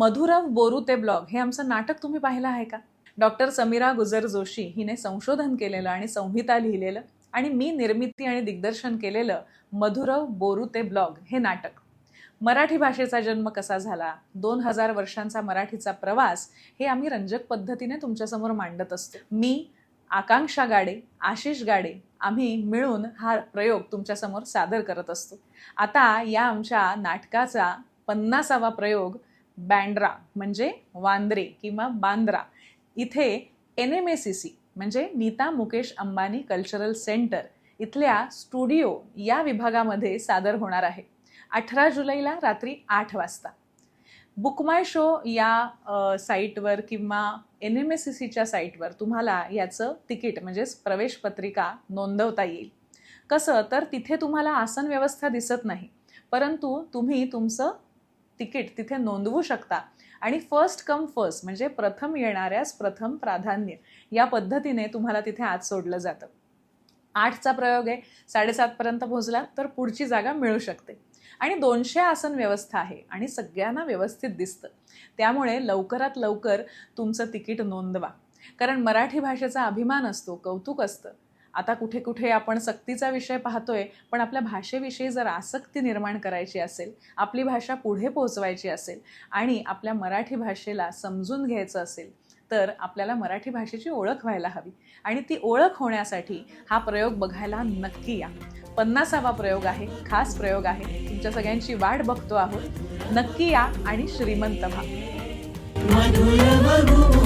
मधुरव बोरू ते ब्लॉग हे आमचं नाटक तुम्ही पाहिलं आहे का? डॉक्टर समीरा गुजर जोशी हिने संशोधन केलेलं आणि संहिता लिहिलेलं आणि मी निर्मिती आणि दिग्दर्शन केलेलं मधुरव बोरू ते ब्लॉग हे नाटक. मराठी भाषेचा जन्म कसा झाला? दोन हजार वर्षांचा मराठीचा प्रवास हे आम्ही रंजक पद्धतीने तुमच्यासमोर मांडत असतो. मी आकांक्षा गाडे आशिष गाडे आम्ही मिळून हा प्रयोग तुमच्यासमोर सादर करत असतो. आता या आमच्या नाटकाचा पन्नासावा प्रयोग बँड्रा म्हणजे वांद्रे किंवा बांद्रा. इथे N M A C C म्हणजे नीता मुकेश अंबानी कल्चरल सेंटर इथल्या स्टुडिओ या विभागामध्ये सादर होणार आहे. अठरा जुलैला रात्री आठ वाजता. बुक माय शो या साईटवर किंवा एन एम एस सी सीच्या साईटवर तुम्हाला याचं तिकीट म्हणजेच प्रवेश पत्रिका नोंदवता येईल. कसं? तर तिथे तुम्हाला आसन व्यवस्था दिसत नाही. परंतु तुम्ही तुमचं तिकीट तिथे नोंदवू शकता. आणि फर्स्ट कम फर्स्ट म्हणजे प्रथम येणाऱ्यास प्रथम प्राधान्य. या पद्धतीने तुम्हाला तिथे आत सोडलं जातं. आठचा प्रयोग आहे. साडेसातपर्यंत पोहोचला तर पुढची जागा मिळू शकते. आणि दोनशे आसन व्यवस्था आहे आणि सगळ्यांना व्यवस्थित दिसतं. त्यामुळे लवकरात लवकर तुमचं तिकीट नोंदवा. कारण मराठी भाषेचा अभिमान असतो कौतुक असतं. आता कुठे कुठे आपण सक्तीचा विषय पाहतोय पण आपल्या भाषेविषयी जर आसक्ती निर्माण करायची असेल आपली भाषा पुढे पोहोचवायची असेल आणि आपल्या मराठी भाषेला समजून घ्यायचं असेल तर आपल्याला मराठी भाषेची ओळख व्हायला हवी. आणि ती ओळख होण्यासाठी हा प्रयोग बघायला नक्की या. पन्नासावा प्रयोग आहे खास प्रयोग आहे. तुमच्या सगळ्यांची वाट बघतो आहोत. नक्की या आणि श्रीमंत व्हा. मधुर बघू